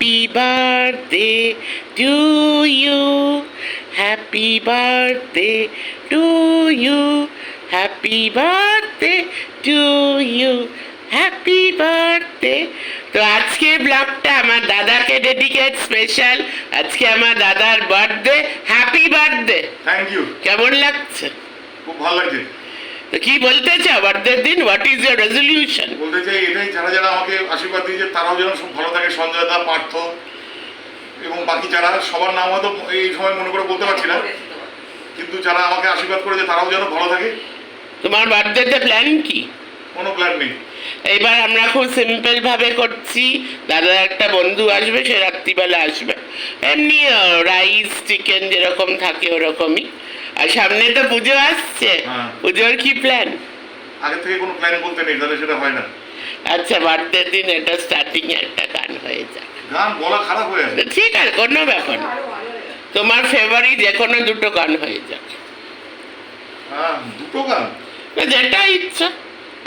Happy birthday to you. Happy birthday to you. Happy birthday to you. Happy birthday তো আজকে ব্লগটা আমার দাদাকে ডেডিকেট স্পেশাল আজকে আমার দাদার birthday happy birthday thank you কেমন লাগছে? খুব ভালো লাগছে। কি বলতে চাও? বার্থডে দিন হোয়াট ইজ ইয়োর রেজলিউশন বলতে চাই এটাই যারা যারা আমাকে আশীর্বাদ দিয়েছে তারাও যেন সব ভালো থাকে সঞ্জয় দা পার্থ এবং বাকি যারা সবার নাম হয়তো এই সময় মনে করে বলতে পারছি না। কিন্তু যারা আমাকে আশীর্বাদ করেছে তারাও যেন ভালো থাকে। তোমার বার্থডেতে প্ল্যান কি? কোনো প্ল্যান নেই। এইবার আমরা খুব সিম্পল ভাবে করছি। দাদার একটা বন্ধু আসবে সে রাত্রিবেলা আসবে। এমনি রাইস চিকেন যেরকম থাকে ওরকমই। আর সামনে তো পুজো আসছে হ্যাঁ। পুজোর কি প্ল্যান আগে থেকে কোনো প্ল্যান বলতে নেই তাহলে সেটা হয় না আচ্ছা বার্থডে দিন এটা স্টার্টিং একটা গান হয়ে যায় গান বলা খারাপ হয়ে আছে ঠিক আছে কোনো ব্যাপার না। তোমার ফেভারিট যে কোনো দুটো গান হয়ে যাবে হ্যাঁ দুটো গান যেটা ইচ্ছা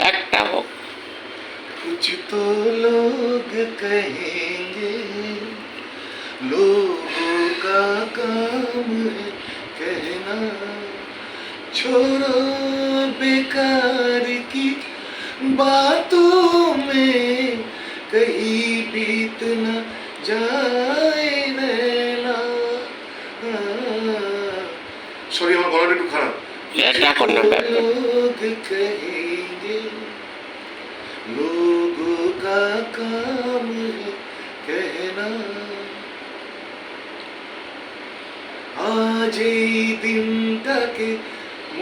একটা হোক कुछ तो लोग कहेंगे लोगों का काम है कहना छोड़ो बेकार की बातों में कहीं बीत न जाए नैना সরি আমার গলাটা একটু খারাপ এটা কোনো ব্যাপার না। लोग कहेंगे लोगों का काम है कहना আজ এই দিনটাকে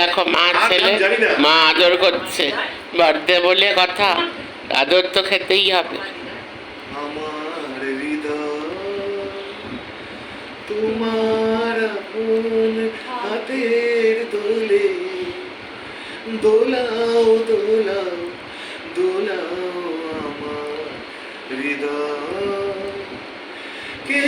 দেখো মা ছেলে মা আদর করছে। বার্থডে বলে কথা আদর তো খেতেই হবে। তোমার হাতের দোলে। দোলাও দোলাও দোলাও আমার হৃদয়। কে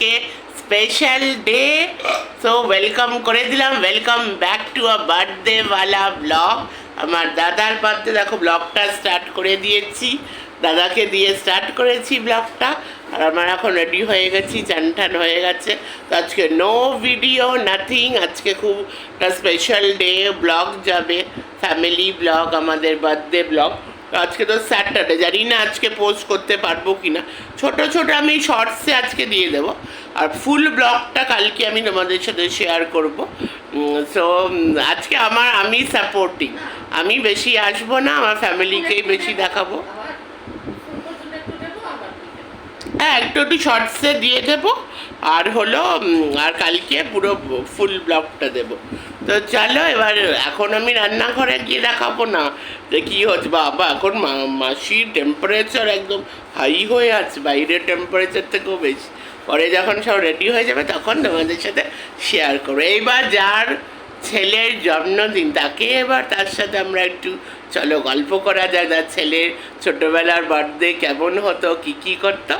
আজকে স্পেশাল ডে সো ওয়েলকাম করে দিলাম। Welcome back to a birthday ওয়ালা ব্লগ আমার দাদার বার্থডে দেখো ব্লগটা স্টার্ট করে দিয়েছি। দাদাকে দিয়ে স্টার্ট করেছি ব্লগটা আর আমার এখন রেডি হয়ে গেছি চান টান হয়ে গেছে। তো আজকে নো ভিডিও নাথিং আজকে খুব একটা স্পেশাল ডে ব্লগ যাবে। ফ্যামিলি ব্লগ আমাদের বার্থডে ব্লগ আজকে তো স্যাটারডে জানি না আজকে পোস্ট করতে পারব কি না ছোটো ছোটো আমি শর্টসে আজকে দিয়ে দেবো। আর ফুল ব্লগটা কালকে আমি তোমাদের সাথে শেয়ার করব। সো আজকে আমার, আমি সাপোর্টিং আমি বেশি আসব না, আমার ফ্যামিলিকেই বেশি দেখাবো। হ্যাঁ একটু একটু শর্টসে দিয়ে দেবো। আর হলো আর কালকে পুরো ফুল ব্লগটা দেবো। তো চলো, এবার এখন আমি রান্নাঘরে গিয়ে দেখাবো না। যে কী হচ্ছে, বাবা, এখন মাসির টেম্পারেচার একদম হাই হয়ে আছে, বাইরের টেম্পারেচার থেকেও বেশি। পরে যখন সব রেডি হয়ে যাবে, তখন তোমাদের সাথে শেয়ার করব। এইবার যার ছেলের জন্মদিন, তাকে এবার তার সাথে আমরা একটু, চলো গল্প করা যায় তার ছেলের ছোটোবেলার বার্থডে কেমন হতো, কী কী করতো।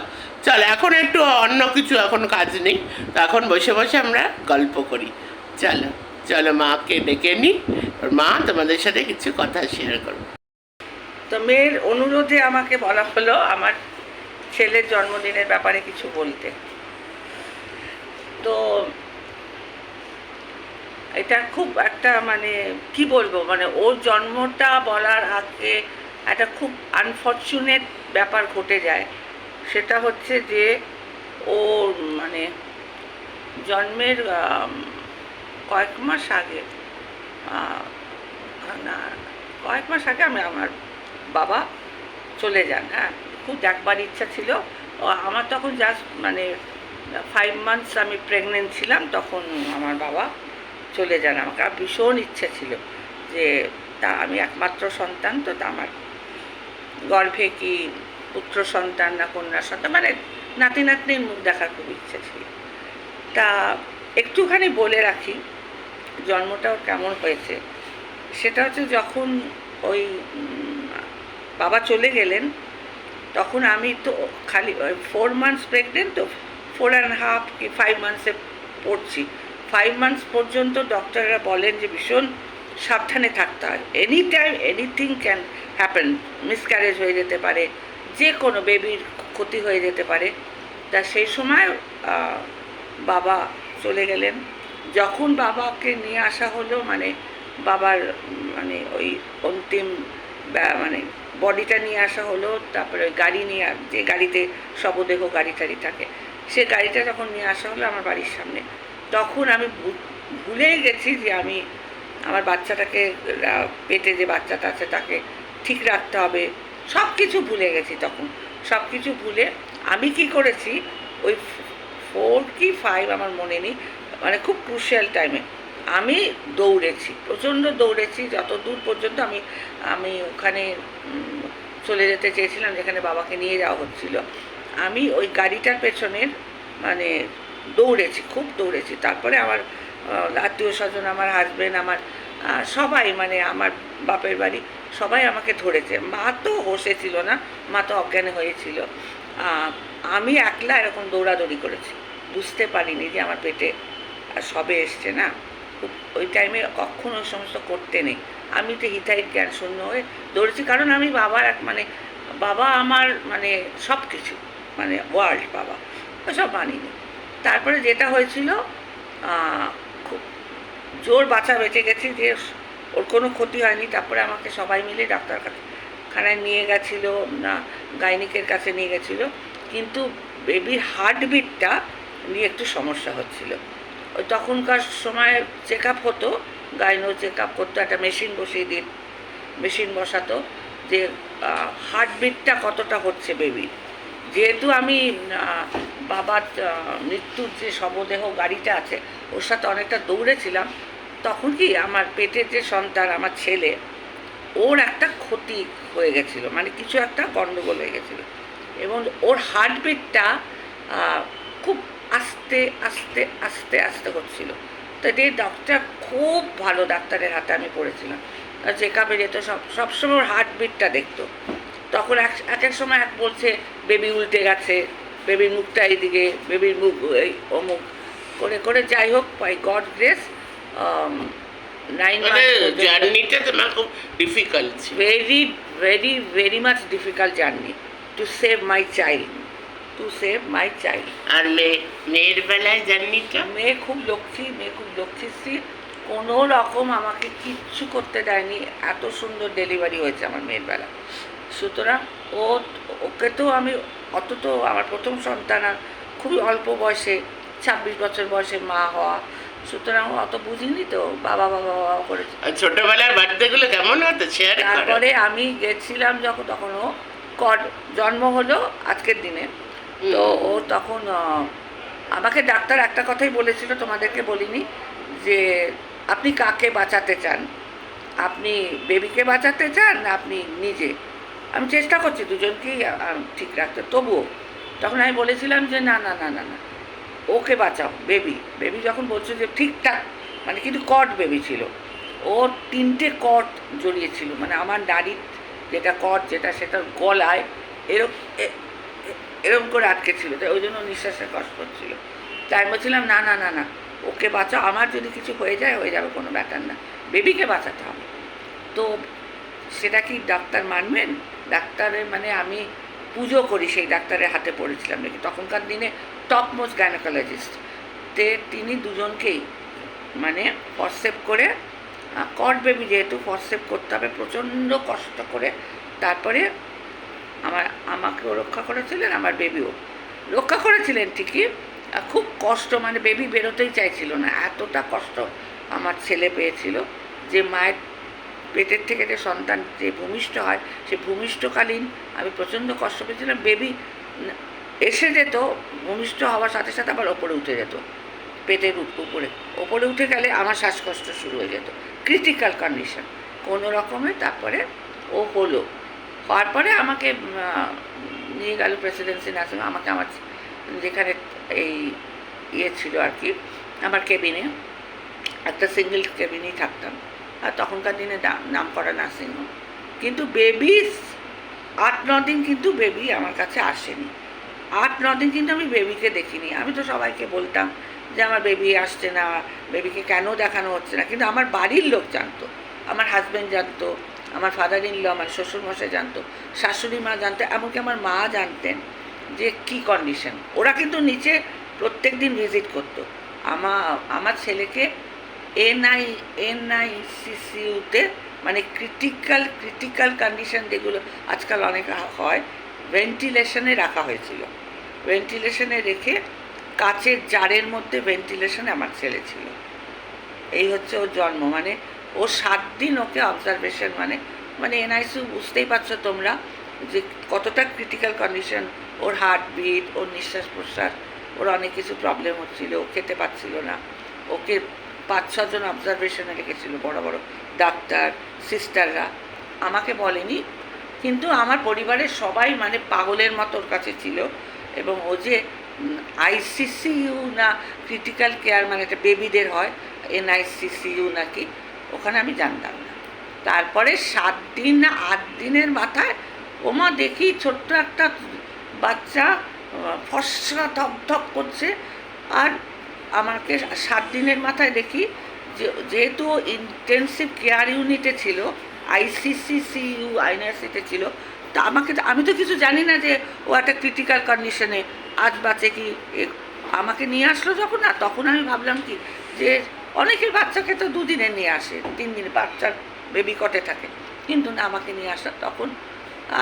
চলো, এখন একটু অন্য কিছু, এখন কাজ নেই। তো এখন বসে বসে আমরা গল্প করি। চলো। চলো মাকে ডেকে নিই মা তোমাদের সাথে কিছু কথা শেয়ার করব। তো মেয়ের অনুরোধে আমাকে বলা হলো, আমার ছেলের জন্মদিনের ব্যাপারে কিছু বলতে। তো এটা খুব একটা মানে কি বলব মানে ওর জন্মটা বলার আগে একটা খুব আনফর্চুনেট ব্যাপার ঘটে যায়। সেটা হচ্ছে যে, ও মানে জন্মের কয়েক মাস আগে না, কয়েক মাস আগে আমি আমার বাবা চলে যান হ্যাঁ। খুব দেখবার ইচ্ছা ছিল। আমার তখন জাস্ট মানে ফাইভ মান্থস আমি প্রেগনেন্ট ছিলাম, তখন আমার বাবা চলে যান আমাকে। আর ভীষণ ইচ্ছে ছিল যে, তা আমি একমাত্র সন্তান, তো তা আমার গর্ভে কি পুত্র সন্তান না কন্যা সন্তান মানে নাতি নাতনির মুখ দেখার খুব ইচ্ছে ছিল। তা একটুখানি বলে রাখি জন্মটা কেমন হয়েছে? সেটা হচ্ছে যখন ওই বাবা চলে গেলেন, তখন আমি তো খালি, ওই ফোর মান্থস প্রেগনেন্ট তো ফোর অ্যান্ড হাফ কি ফাইভ মান্থসে পড়ছি। ফাইভ মান্থস পর্যন্ত ডক্টররা বলেন যে, ভীষণ সাবধানে থাকতে হয়। Any time anything can happen miscarriage হয়ে যেতে পারে যে কোনো বেবির ক্ষতি হয়ে যেতে পারে। তা সেই সময় বাবা চলে গেলেন। যখন বাবাকে নিয়ে আসা হলো মানে বাবার মানে ওই অন্তিম মানে বডিটা নিয়ে আসা হলো, তারপরে ওই গাড়ি নিয়ে, যে গাড়িতে শবদেহ গাড়ি টাড়ি থাকে, সে গাড়িটা যখন নিয়ে আসা হলো আমার বাড়ির সামনে, তখন আমি ভুলেই গেছি যে আমি আমার বাচ্চাটাকে পেটে যে বাচ্চাটা আছে তাকে ঠিক রাখতে হবে সব কিছু ভুলে গেছি তখন সব কিছু ভুলে আমি কি করেছি, ওই ফোর কি, ফাইভ আমার মনে নেই মানে খুব ক্রুশিয়াল টাইমে আমি দৌড়েছি, প্রচণ্ড দৌড়েছি, যত দূর পর্যন্ত আমি আমি ওখানে চলে যেতে চেয়েছিলাম, যেখানে বাবাকে নিয়ে যাওয়া হচ্ছিল, আমি ওই গাড়িটার পেছনের মানে দৌড়েছি, খুব দৌড়েছি। তারপরে আমার আত্মীয় স্বজন, আমার হাজবেন্ড আমার সবাই মানে আমার বাপের বাড়ি, সবাই আমাকে ধরেছে। মা তো হোসে ছিল না, মা তো অজ্ঞান হয়েছিল। আমি একলা এরকম দৌড়াদৌড়ি করেছি। বুঝতে পারিনি যে আমার পেটে সবে এসছে, না? ওই টাইমে কখনো ওই সমস্ত করতে নেই। আমি তো হিতাহিত জ্ঞান শূন্য হয়ে দৌড়েছি, কারণ আমি বাবার এক মানে বাবা আমার মানে সব কিছু মানে ওয়ার্ল্ড বাবা সব মানিনি। তারপরে যেটা হয়েছিল খুব জোর বাঁচা বেঁচে গেছি যে, ওর কোনো ক্ষতি হয়নি। তারপরে আমাকে সবাই মিলে ডাক্তার কাছে খানায় নিয়ে গেছিল, না, গাইনিকের কাছে নিয়ে গেছিল। কিন্তু বেবির হার্টবিটটা নিয়ে একটু সমস্যা হচ্ছিল। ওই তখনকার সময় চেক আপ হতো গাইনো চেক আপ করতো, একটা মেশিন বসিয়ে দিয়ে মেশিন বসাতো যে হার্টবিটটা কতটা হচ্ছে বেবির যেহেতু আমি বাবার মৃত্যুর যে শবদেহ গাড়িটা আছে, ওর সাথে অনেকটা দৌড়েছিলাম তখন কি আমার পেটের যে সন্তান, আমার ছেলে, ওর একটা ক্ষতি হয়ে গেছিল মানে কিছু একটা গণ্ডগোল হয়ে গেছিল। এবং ওর হার্টবিটটা খুব আস্তে আস্তে আস্তে আস্তে হচ্ছিল তো এই ডক্টর খুব ভালো ডাক্তারের হাতে আমি পড়েছিলাম। চেক আপে যেত সব সবসময় ওর হার্টবিটটা দেখতো। তখন এক এক এক সময় এক বলছে বেবি উল্টে গেছে বেবির মুখটা এইদিকে বেবির মুখ এই অমুক। করে করে যাই হোক বাই গড গ্রেস নাইন জার্নিটা খুব difficult very very very much difficult journey to save my child to save my child আর মেয়ে মেয়ের বেলায় মেয়ে খুব লক্ষ্মী মেয়ে খুব লক্ষ্মীশ্রী কোনো রকম আমাকে কিচ্ছু করতে দেয়নি। এত সুন্দর ডেলিভারি হয়েছে আমার মেয়ের বেলা। সুতরাং ও ওকে তো আমি অত তো আমার প্রথম সন্তান আর খুবই অল্প বয়সে ছাব্বিশ বছর বয়সে মা হওয়া। সুতরাং অত বুঝিনি তো বাবা বাবা বাবা করেছে আর ছোটবেলার বার্থডে কেমন হতো? শেয়ার তারপরে আমি গেছিলাম যখন তখন ও কড জন্ম হলো আজকের দিনে। তো ও তখন আমাকে ডাক্তার একটা কথাই বলেছিল, তোমাদেরকে বলিনি, যে আপনি কাকে বাঁচাতে চান? আপনি বেবিকে বাঁচাতে চান না আপনি নিজে? আমি চেষ্টা করছি দুজনকেই ঠিক রাখতে। তবুও তখন আমি বলেছিলাম যে না না না না না, ওকে বাঁচাও, বেবি। বেবি যখন বলছে যে ঠিকঠাক মানে কিন্তু কট বেবি ছিল। ও তিনটে কট জড়িয়েছিল মানে আমার নারীর যেটা কট, যেটা সেটা গলায় এরকম এরকম করে আটকে ছিল, তাই ওই জন্য নিঃশ্বাসের কষ্ট হচ্ছিল। তাই বলছিলাম, না না না না, ওকে বাঁচাও, আমার যদি কিছু হয়ে যায়, হয়ে যাবে, কোনো ব্যাটার না। বেবিকে বাঁচাতে হবে। তো সেটা কি ডাক্তার মানবেন? ডাক্তারের মানে আমি পুজো করি, সেই ডাক্তারের হাতে পড়েছিলাম নাকি? তখনকার দিনে টপ মোস্ট গাইনোকোলজিস্ট তে তিনি দুজনকেই মানে ফরসেপ করে কট বেবি যেহেতু ফরসেপ করতে হবে, প্রচণ্ড কষ্ট করে, তারপরে আমার, আমাকেও রক্ষা করেছিলেন, আমার বেবিও রক্ষা করেছিলেন ঠিকই খুব কষ্ট মানে বেবি বেরোতেই চাইছিল না। এতটা কষ্ট আমার ছেলে পেয়েছিল যে মায়ের পেটের থেকে যে সন্তান যে ভূমিষ্ঠ হয়, সে ভূমিষ্ঠকালীন আমি প্রচণ্ড কষ্ট পেয়েছিলাম। বেবি এসে যেত, ভূমিষ্ঠ হওয়ার সাথে সাথে আবার ওপরে উঠে যেত, পেটের উপ- উপরে। ওপরে উঠে গেলে আমার শ্বাসকষ্ট শুরু হয়ে যেত ক্রিটিক্যাল কন্ডিশন কোনো রকমে তারপরে ও হলো। হওয়ার পরে আমাকে নিয়ে গেল প্রেসিডেন্সি নার্সিং আমাকে আমার যেখানে এই ইয়ে ছিল আর কি, আমার কেবিনে একটা সিঙ্গেল কেবিনেই থাকতাম। আর তখনকার দিনে নাম করা করা নার্সিংহোম কিন্তু বেবি আট, ন দিন কিন্তু বেবি আমার কাছে আসেনি। আট, ন দিন কিন্তু আমি বেবিকে দেখিনি। আমি তো সবাইকে বলতাম যে আমার বেবি আসছে না বেবিকে কেন দেখানো হচ্ছে না? কিন্তু আমার বাড়ির লোক জানতো, আমার হাজব্যান্ড জানতো আমার ফাদার ইন ল আমার শ্বশুরমশাই জানতো, শাশুড়ি মা জানতো, এমনকি আমার মা জানতেন যে কি কন্ডিশন ওরা কিন্তু নিচে প্রত্যেক দিন ভিজিট করতো। আমার আমার ছেলেকে এনআই এনআই সিসিউতে মানে ক্রিটিক্যাল ক্রিটিক্যাল কন্ডিশন যেগুলো আজকাল অনেক হয় ভেন্টিলেশনে রাখা হয়েছিল। ভেন্টিলেশনে রেখে কাচের জারের মধ্যে ভেন্টিলেশনে আমার ছেলে ছিল। এই হচ্ছে ওর জন্ম। মানে ও সাত দিন ওকে অবজারভেশন মানে মানে এনআইসিউ বুঝতেই পারছ তোমরা যে কতটা ক্রিটিক্যাল কন্ডিশন ওর হার্টবিট ওর নিঃশ্বাস প্রশ্বাস, ওর অনেক কিছু প্রবলেম হচ্ছিল, ও খেতে পাচ্ছিল না। ওকে পাঁচ ছজন অবজারভেশনে রেখেছিল বড় বড় ডাক্তার সিস্টাররা আমাকে বলেনি, কিন্তু আমার পরিবারের সবাই মানে পাগলের মতো ওর কাছে ছিল এবং ও যে আইসিসিইউ না ক্রিটিক্যাল কেয়ার মানে এটা বেবিদের হয় এনআইসিসিইউ নাকি ওখানে আমি জানতাম না। তারপরে সাত দিন না আট দিনের মাথায় ওমা দেখি ছোট্ট একটা বাচ্চা আহ, ফর্সা ধপ করছে। আর আমাকে সাত দিনের মাথায় দেখি যে যেহেতু ইন্টেন্সিভ কেয়ার ইউনিটে ছিল আইসিসিসিইউ আইনার্সিতে ছিল তা আমাকে আমি তো কিছু জানি না যে ও একটা ক্রিটিক্যাল কন্ডিশনে আজ বাঁচে কি আমাকে নিয়ে আসলো যখন না তখন আমি ভাবলাম কি যে অনেকের বাচ্চাকে তো দুদিনে নিয়ে আসে, তিন দিন বাচ্চার বেবি কটে থাকে। কিন্তু না, আমাকে নিয়ে আসা তখন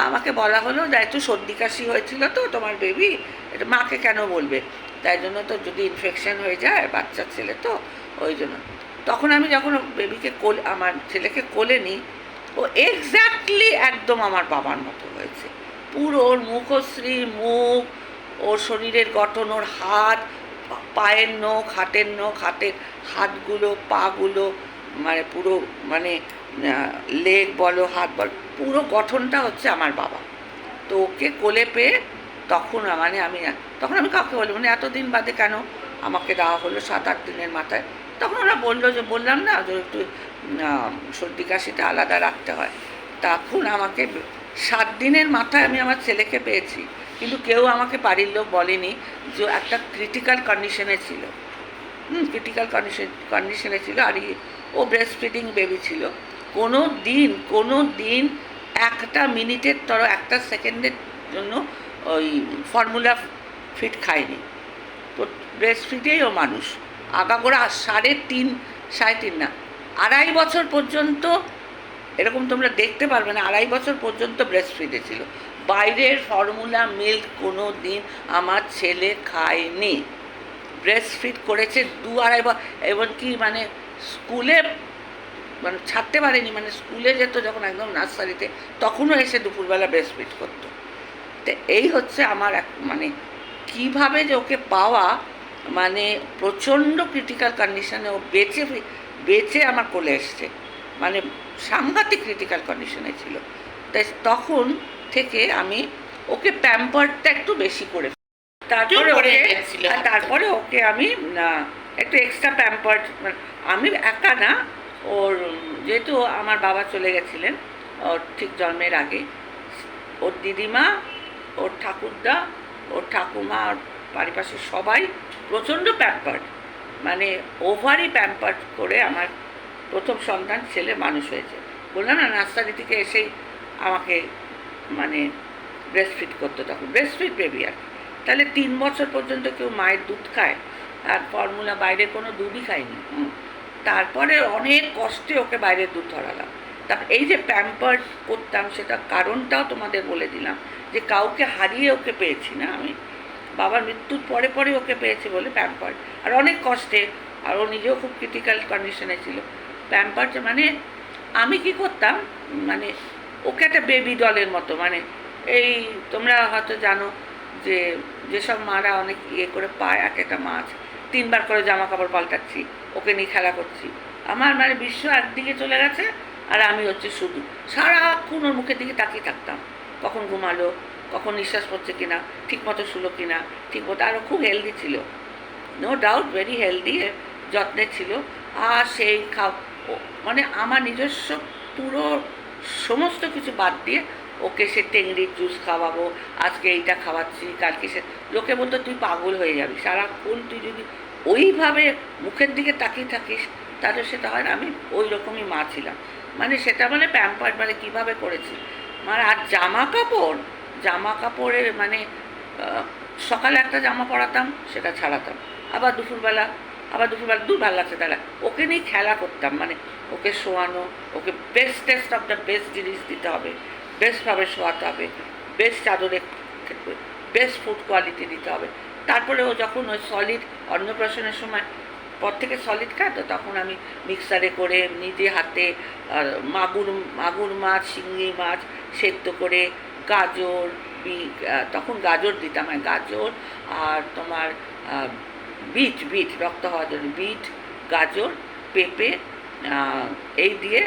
আমাকে বলা হলো, যে একটু সর্দি কাশি হয়েছিল তো তোমার বেবি এটা মাকে কেন বলবে? তাই জন্য তো যদি ইনফেকশন হয়ে যায় বাচ্চার ছেলে তো, ওই জন্য। তখন আমি যখন বেবিকে কোলে, আমার ছেলেকে কোলে নিই, ও এক্স্যাক্টলি একদম আমার বাবার মতো হয়েছে। পুরো ওর মুখশ্রী, মুখ, ওর শরীরের গঠন, ওর হাত পায়ের নখ, হাতের নখ, হাতের হাতগুলো, পাগুলো মানে পুরো মানে লেগ বলো, হাত বলো, পুরো গঠনটা হচ্ছে আমার বাবা। তো ওকে কোলে পেয়ে তখন মানে আমি, তখন আমি কাউকে বলি মানে এতদিন বাদে কেন আমাকে দেওয়া হলো সাত আট দিনের মাথায়? তখন ওরা বলল যে, বললাম না, যে একটু সর্দি কাশিটা আলাদা রাখতে হয়। তখন আমাকে সাত দিনের মাথায় আমি আমার ছেলেকে পেয়েছি। কিন্তু কেউ আমাকে বাড়ির লোক বলেনি যে একটা ক্রিটিক্যাল কন্ডিশনে ছিল। হুম ক্রিটিক্যাল কন্ডিশন কন্ডিশনে ছিল আর ও ব্রেস্ট ফিডিং বেবি ছিল। কোনো দিন কোনো দিন একটা মিনিটের তর, একটা সেকেন্ডের জন্য ওই ফর্মুলা ফিট খায়নি। তো ব্রেস্ট ফিডেই ও মানুষ। আগাগোড়া সাড়ে তিন সাড়ে তিন না, আড়াই বছর পর্যন্ত, এরকম তোমরা দেখতে পারবে না, আড়াই বছর পর্যন্ত ব্রেস্ট ফিডে ছিল। বাইরের ফর্মুলা মিল্ক কোনো দিন আমার ছেলে খায়নি। ব্রেস্ট ফিট করেছে দু আড়াই বছর কি মানে স্কুলে মানে ছাড়তে পারেনি মানে স্কুলে যেত যখন একদম নার্সারিতে, তখনও এসে দুপুরবেলা ব্রেস্ট ফিট করতো। তো এই হচ্ছে আমার এক মানে কীভাবে যে ওকে পাওয়া মানে প্রচণ্ড ক্রিটিক্যাল কন্ডিশনে ও বেঁচে বেঁচে আমার কোলে এসছে। মানে সাংঘাতিক ক্রিটিক্যাল কন্ডিশনে ছিল। তাই তখন থেকে আমি ওকে প্যাম্পারটা একটু বেশি করে তারপরে ওকে তারপরে ওকে আমি একটু এক্সট্রা প্যাম্পার আমি একা না ওর যেহেতু আমার বাবা চলে গেছিলেন ওর ঠিক জন্মের আগে। ওর দিদিমা ওর ঠাকুরদা ওর ঠাকুমা ওর পারিপাশের সবাই প্রচণ্ড প্যাম্পার্ড মানে ওভারই প্যাম্পার্ড করে আমার প্রথম সন্তান ছেলে মানুষ হয়েছে। বললাম না নার্সারি থেকে এসেই আমাকে মানে ব্রেস্ট ফিট করতো তখন। ব্রেস্ট ফিট বেবি আর তাহলে তিন বছর পর্যন্ত কেউ মায়ের দুধ খায় আর ফর্মুলা বাইরে কোনো দুধই খায়নি। হুম। তারপরে অনেক কষ্টে ওকে বাইরের দুধ ধরালাম। তারপর এই যে প্যাম্পার করতাম সেটা কারণটাও তোমাদের বলে দিলাম যে কাউকে হারিয়ে ওকে পেয়েছি না আমি। বাবার মৃত্যুর পরে পরে ওকে পেয়েছি বলে প্যাম্পার আর অনেক কষ্টে আর ও নিজেও খুব ক্রিটিক্যাল কন্ডিশনে ছিল। প্যাম্পার মানে আমি কি করতাম মানে ওকে একটা বেবি ডলের মতো মানে এই তোমরা হয়তো জানো যে যেসব মারা অনেক ইয়ে করে পায়, এক একটা মাছ, তিনবার করে জামা কাপড় পাল্টাচ্ছি, ওকে নিয়ে খেলা করছি। আমার মানে বিশ্ব একদিকে চলে গেছে আর আমি হচ্ছে শুধু। সারাক্ষণ ওর মুখের দিকে তাকিয়ে থাকতাম। কখন ঘুমালো, কখন নিঃশ্বাস পড়ছে কিনা ঠিক মতো শুলো কিনা ঠিক মতো আরও খুব হেলদি ছিল। নো ডাউট ভেরি হেলদি যত্নে ছিল। আর সেই খাও মানে আমার নিজস্ব পুরো সমস্ত কিছু বাদ দিয়ে ওকে সে টেংরির জুস খাওয়াবো, আজকে এইটা খাওয়াচ্ছি, কালকে সে, লোকে বলতো তুই পাগল হয়ে যাবি, সারাক্ষণ তুই যদি ওইভাবে মুখের দিকে তাকিয়ে থাকিস, তাহলে সেটা হয় আমি ওই রকমই মা ছিলাম। মানে সেটা মানে প্যাম্পার মানে কীভাবে করেছি? মানে আর জামা কাপড়, জামা কাপড়ে মানে সকালে একটা জামা পরাতাম, সেটা ছাড়াতাম, আবার দুপুরবেলা আবার দুপুরবেলা দু ভালো লাগছে তাহলে, ওকে নিয়ে খেলা করতাম মানে ওকে শোয়ানো, ওকে বেস্টেস্ট অফ দ্য বেস্ট জিনিস দিতে হবে বেস্টভাবে শোয়াতে হবে বেস্ট চাদরে বেস্ট ফুড কোয়ালিটি দিতে হবে। তারপরে ও যখন ওই সলিড অন্নপ্রাশনের সময়, পর থেকে সলিড খায়, তো তখন আমি মিক্সারে করে নিজে হাতে মাগুর মাগুর মাছ, শিঙি মাছ সেদ্ধ করে গাজর তখন গাজর দিতাম হ্যাঁ গাজর আর তোমার বিট বিট, রক্ত হওয়ার জন্য বিট, গাজর, পেঁপে এই দিয়ে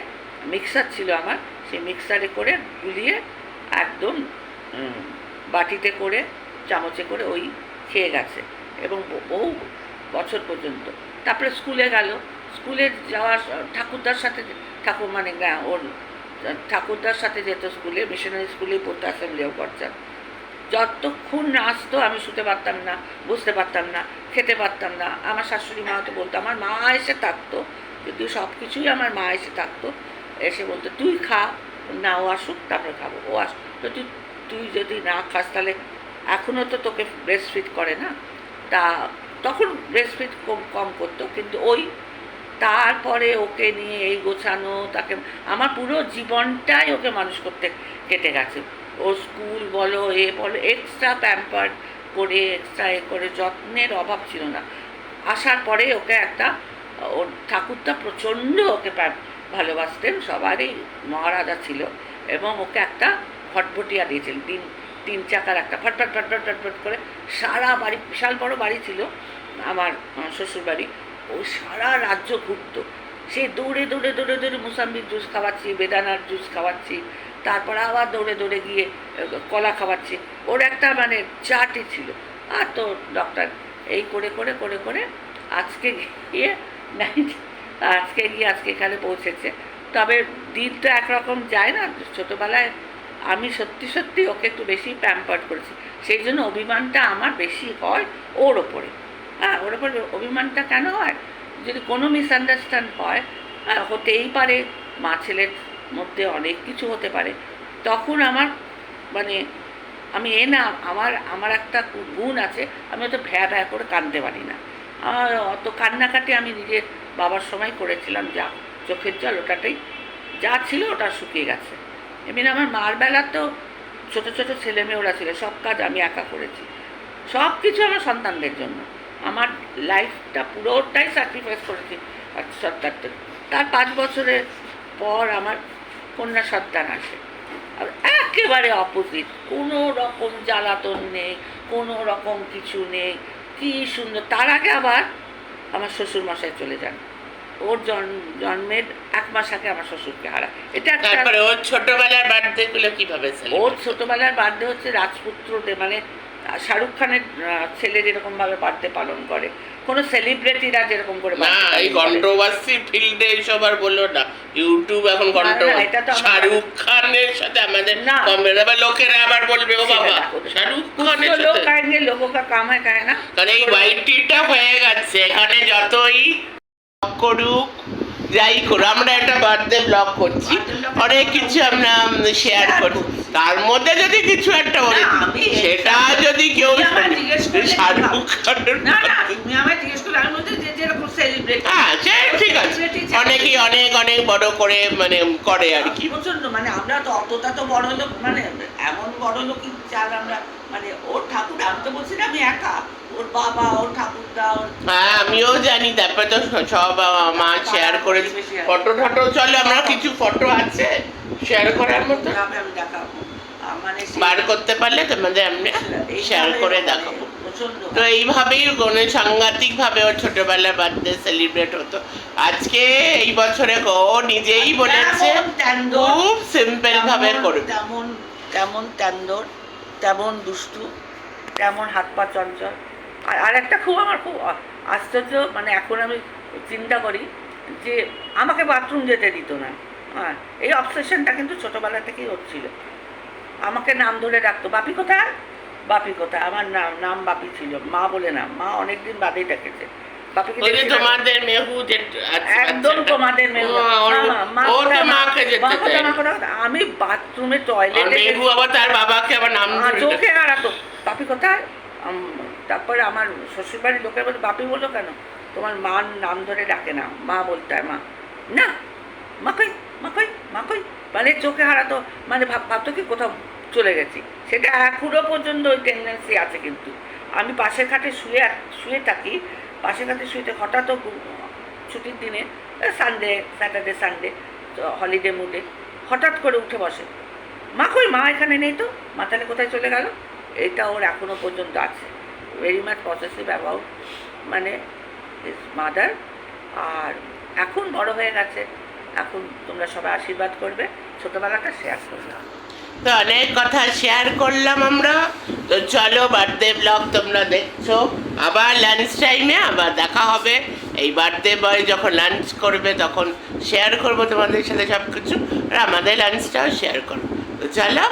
মিক্সার ছিল আমার, সেই মিক্সারে করে গুলিয়ে একদম বাটিতে করে, চামচে করে ওই খেয়ে গেছে। এবং বহু বছর পর্যন্ত। তারপরে স্কুলে গেল। স্কুলে যাওয়ার ঠাকুরদার সাথে ঠাকুর মানে ওর ঠাকুরদার সাথে যেত স্কুলে মিশনারি স্কুলে পড়তো অ্যাসেম্বলিও করতাম যতক্ষণ না আসতো আমি শুতে পারতাম না, বুঝতে পারতাম না, খেতে পারতাম না। আমার শাশুড়ি মা তো বলতো, আমার মা এসে থাকতো যদিও সব কিছুই আমার মা এসে থাকতো, এসে বলতো, তুই খা না ও আসুক, তারপরে খাব। ও আস তুই তুই যদি না খাস, তাহলে এখনও তো তোকে ব্রেস্ট ফিট করে না। তা তখন ব্রেস্ট ফিট কম কম করতো, কিন্তু ওই তারপরে ওকে নিয়ে এই গোছানো, তাকে, আমার পুরো জীবনটাই ওকে মানুষ করতে কেটে গেছে। ও স্কুল বলো, এ বলো এক্সট্রা প্যাম্পার করে এক্সট্রা এ করে, যত্নের অভাব ছিল না। আসার পরে ওকে একটা ওর ঠাকুরটা প্রচণ্ড ওকে ভালোবাসতেন, সবারই মহারাজা ছিল এবং ওকে একটা ভটভটিয়া দিয়েছিলেন তিন তিন চাকার একটা ফটফট ফটফট ফটফট করে সারা বাড়ি, বিশাল বড় বাড়ি ছিল আমার শ্বশুর বাড়ি ও সারা রাজ্য ঘুরতো। সে দৌড়ে দৌড়ে দৌড়ে দৌড়ে মুসাম্বির জুস খাওয়াচ্ছি, বেদানার জুস খাওয়াচ্ছি, তারপর আবার দৌড়ে দৌড়ে গিয়ে কলা খাওয়াচ্ছি। ওর একটা মানে চাটই ছিল। আর তো ডক্টর এই করে করে করে করে আজকে গিয়ে নাইন আজকে গিয়ে আজকে এখানে পৌঁছেছে। তবে দিন তো একরকম যায় না। ছোটোবেলায় আমি সত্যি সত্যি ওকে একটু বেশি প্যাম্পার্ড করেছি। সেই জন্য অভিমানটা আমার বেশি হয় ওর ওপরে। হ্যাঁ ওর ওপরে অভিমানটা কেন হয়? যদি কোনো মিসআন্ডারস্ট্যান্ড হয় হতেই পারে। মা ছেলের মধ্যে অনেক কিছু হতে পারে। তখন আমার মানে আমি এ না, আমার আমার একটা গুণ আছে। আমি অত ভ্যা ভ্যা করে কাঁদতে পারি না। আর অত কান্নাকাটি আমি নিজের বাবার সময় করেছিলাম, যা চোখের জল ওটাতেই, যা ছিল ওটা শুকিয়ে গেছে। এমনি আমার মার বেলা তো ছোটো ছোটো ছেলে মেয়েরা ছিল, সব কাজ আমি একা করেছি। সব কিছু আমার সন্তানদের জন্য। আমার লাইফটা পুরোটাই স্যাক্রিফাইস করেছি আর তার পাঁচ বছরের পর আমার কন্যা সন্তান আসে। আর একেবারে অপোজিট কোনো রকম জ্বালাতন নেই, কোনো রকম কিছু নেই। কি সুন্দর। তার আগে আবার আমার শ্বশুর মশাই চলে যান। ওর জন- জন্মের এক মাস আগে আমার শ্বশুরকে হারা। এটা একটা তারপরে ওর ছোটবেলার বার্থডে গুলো কীভাবে ওর ছোটবেলার বার্থডে হচ্ছে রাজপুত্রদের মানে শাহরুখ খানের ছেলে যেরকম ভাবে বার্থডে পালন করে কোনো সেলিব্রিটিরা যেরকম করে না এই কন্ট্রোভার্সি ফিল্ডে এইসব আর বলল না। ইউটিউব এখন কন্ট্রোভার্সি শাহরুখ খানের সাথে আমাদের লোকেরা আবার বলবে ও বাবা শাহরুখ খানের সাথে। লোক কা কাম কাহে না? কারণ এই ওয়াইটিটা হয়ে গেছে এখানে যতই করুক যাই করুক আমরা একটা বার্থডে ব্লগ করছি। অনেক কিছু আমরা শেয়ার করুক তার মধ্যে যদি কিছু একটা বলে সেটা যদি কেউ জিজ্ঞেস শাহরুখ খানের হ্যাঁ সে ঠিক আছে। অনেকেই অনেক অনেক বড় করে মানে করে আর কি। প্রচণ্ড মানে আমরা তো অতটা তো বড় লোক মানে এমন বড় লোক চাল আমরা মানে ঠাকুর আমি তো বলছি না আমি একা। ওর বাবা ওর ঠাকুরদা হ্যাঁ আমিও জানি তারপরে তো সব মা শেয়ার করে ফটো টটো চলো আমরা কিছু ফটো আছে শেয়ার করার মতো। আমি দেখাবো। আহ, মানে বার করতে পারলে তোমাদের এমনি শেয়ার করে মানে দেখাবো। তো এইভাবেই মানে সাংঘাতিক ভাবে ওর ছোটবেলার বার্থডে সেলিব্রেট হতো। আজকে এই বছরে ও নিজেই বলেছে খুব সিম্পল ভাবে করবে। তেমন তেমন ট্যান্ডর তেমন দুষ্টু তেমন হাত পা চঞ্চল। আর একটা খুব আমার খুব আশ্চর্য মানে এখন আমি চিন্তা করি যে আমাকে বাথরুম যেতে দিত না। হ্যাঁ এই অবসেশনটা কিন্তু ছোটবেলা থেকেই হচ্ছিল আমাকে নাম ধরে ডাকতো বাপি কোথায়? বাপি কোথায়? আমার নাম নাম বাপি ছিল। মা বলে নাম মা অনেকদিন বাদেই ডেকেছে বাপিকে ওই যে দেখছিলাম- তোমাদের মেহু একদম তোমাদের মেয়ে ও, ওর- ওর তো মাকে যেতে চায় না। আমি বাথরুমে টয়লেটে মেহু আবার তার বাবাকে আবার নাম চোখে হারাতো। বাপি কোথায়? তারপরে আমার শ্বশুরবাড়ির লোকের বলে, বাপি বলল কেন? তোমার মার নাম ধরে ডাকে না। মা বলতে হয়, মা। না মাকই মাকই মাকই মানে চোখে হারাতো মানে ভাব, ভাবতো কি কোথাও চলে গেছি। সেটা এখনও পর্যন্ত ওই টেন্ডেন্সি আছে কিন্তু। আমি পাশের খাটে শুয়ে শুয়ে থাকি। পাশের খাটে শুয়েতে হঠাৎ ছুটির দিনে সানডে স্যাটারডে সানডে তো হলিডে মুডে হঠাৎ করে উঠে বসে। মা কই, মা এখানে নেই তো? মা তাহলে কোথায় চলে গেল? এটা ওর এখনও পর্যন্ত আছে। ভেরি মাচ পসেসিভ অ্যাবাউট মানে মাদার আর এখন বড় হয়ে গেছে। এখন তোমরা সবাই আশীর্বাদ করবে। ছোটবেলাটা শেয়ার করলাম। তো অনেক কথা শেয়ার করলাম আমরা। তো চলো বার্থডে ব্লগ তোমরা দেখছ। আবার লাঞ্চ টাইমে আবার দেখা হবে। এই বার্থডে বয় যখন লাঞ্চ করবে তখন শেয়ার করব তোমাদের সাথে সব কিছু আর আমাদের লাঞ্চটাও শেয়ার করব। তো চলো